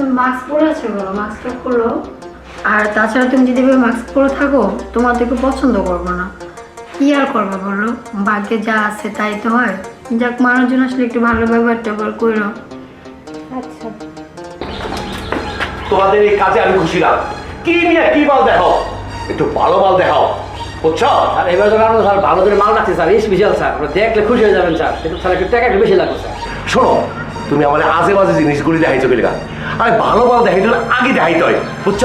তুমি মাস্ক পরে আছো কেন? মাস্কটা খুলো। আর তাছাড়া তুমি যদি এভাবে মাস্ক পরে থাকো তোমার তো পছন্দ করব না। কি আর করব বলো? ভাগ্যে যা আছে তাই তো হয়। যাক মানুষজন আসলে একটু ভালো ব্যবহার ট্যাবহার করো। আচ্ছা। তোমাদের এই কাজে আমি খুশি না। কি নিয়ে কি মাল দেখাও একটু ভালো মাল দেখাও। বুঝছ? স্যার এবার যখন আমরা স্যার ভালো করে মাল রাখছি স্যার। Special sir. দেখলে খুশি হয়ে যাবেন স্যার। কিন্তু স্যার একটু টাকা একটু বেশি লাগবে স্যার। শোনো তুমি আমার আজে বাজে জিনিসগুলি দেখাইছো কেলিকা আরে ভালো মাল দেখাইতে হলে আগে দেখাইতে হয় বুঝছ?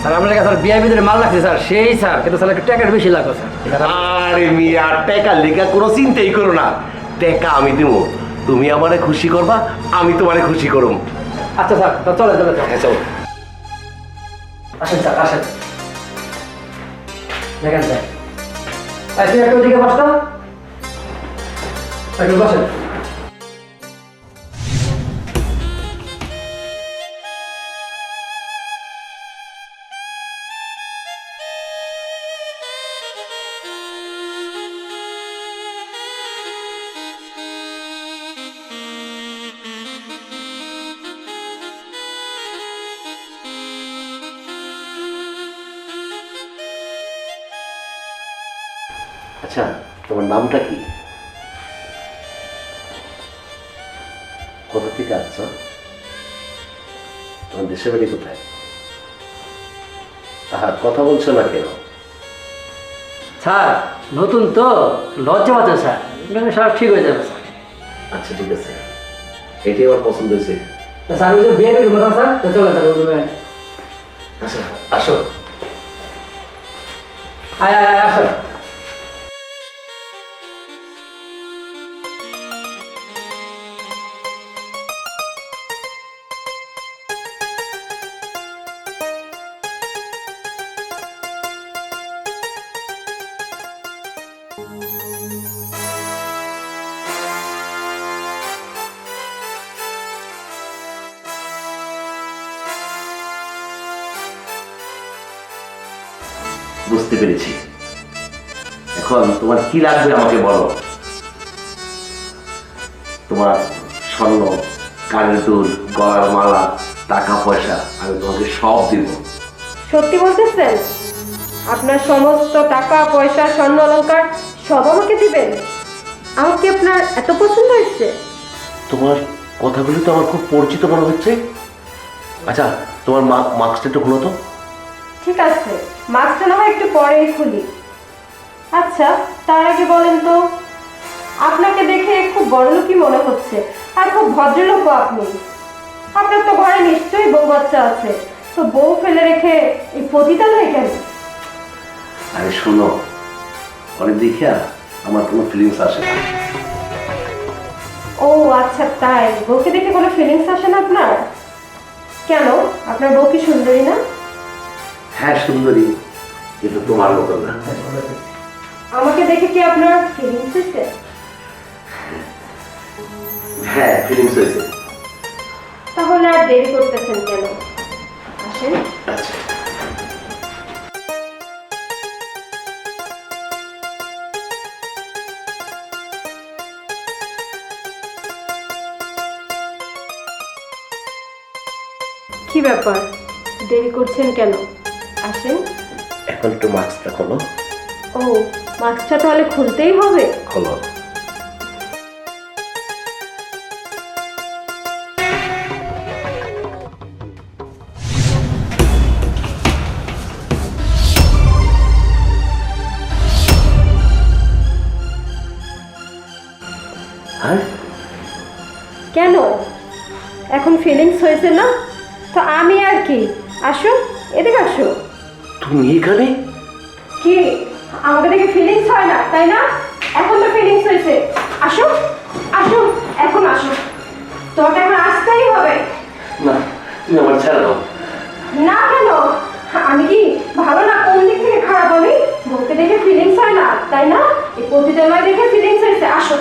স্যার আপনার কাছে স্যার ভিতরে মাল স্যার। সেই স্যার। কিন্তু স্যার একটু বেশি লাগবে স্যার। আরে মিয়া টাকা লেখা কোনো চিন্তাই করো না। টাকা আমি দেবো তুমি আমারে খুশি করবা আমি তোমারে খুশি করুম। আচ্ছা স্যার তো চলে চলে হ্যাঁ চলো। আসেন স্যার আসেন। দেখেন স্যার। এই, একটু ওদিকে বস। তো একটু বসেন। আচ্ছা তোমার নামটা কি? কোথা থেকে আসছো? তোমার দেশের বাড়ি কোথায়? আহা কথা বলছো না কেন? স্যার নতুন তো লজ্জা পাচ্ছে স্যার। সব ঠিক হয়ে যাবে স্যার। আচ্ছা ঠিক আছে। এটাই আমার পছন্দ হয়েছে। স্যার ওই যে বিয়ে করে কথা স্যার তো চলে স্যার রুমে। আচ্ছা আসো। আয় আয় আয় আসো। বুঝতে পেরেছি। এখন তোমার কি লাগবে আমাকে বলো? তোমার স্বর্ণ কানের দুল গলার মালা টাকা পয়সা আমি তোমাকে সব দিব। সত্যি বলতেছেন? আপনার সমস্ত টাকা পয়সা স্বর্ণ অলঙ্কার সব আমাকে দিবেন? আমাকে আপনার এত পছন্দ হয়েছে? তোমার কথাগুলি তো আমার খুব পরিচিত মনে হচ্ছে। আচ্ছা তোমার মাস্কটা একটু খুলো তো। ঠিক আছে মাছটা না হয় একটু পরেই খুলি। আচ্ছা তার আগে বলেন তো আপনাকে দেখে খুব বড়লোকই মনে হচ্ছে আর খুব ভদ্রলোকও আপনি। আপনার তো ঘরে নিশ্চয়ই বউ বাচ্চা আছে তো বউ ফেলে রেখে এই পতিতালয় কেন? আরে শোনো অনেক দেখিয়া আমার কোনো ফিলিংস আসে না। ও আচ্ছা তাই। বউকে দেখে কোনো ফিলিংস আসে না আপনার? কেন? আপনার বউ কি সুন্দরী না? হ্যাঁ সুন্দরী কিন্তু তোমার মতো না। আমাকে দেখে কি আপনার ফিলিংস হয়েছে? হ্যাঁ ফিলিংস হয়েছে। তাহলে আর দেরি করতেছেন কেন? আসেন। আচ্ছা। কি ব্যাপার? দেরি করছেন কেন? আসেন এখন একটু মাস্কটা খোলো। ও মাস্কটা তাহলে খুলতেই হবে? খোলো। হ্যাঁ? কেন? এখন ফিলিংস হয়েছে না? তো আমি আর কি? আসো এদিকে আসো। তুমি এখানে কি? আমাকে দেখে ফিলিংস হয় না তাই না? এখন তো ফিলিংস হয়েছে। আসো আসো এখন আসো। তোমাকে এখন আসতেই হবে। না তুমি আমার ছেড়ে দাও। না কেন? আমি কি ভালো না? কোন দিক থেকে খারাপ আমি? বউকে দেখে ফিলিংস হয় না তাই না? এই পতিতালয় দেখে ফিলিংস হয়েছে। আসো।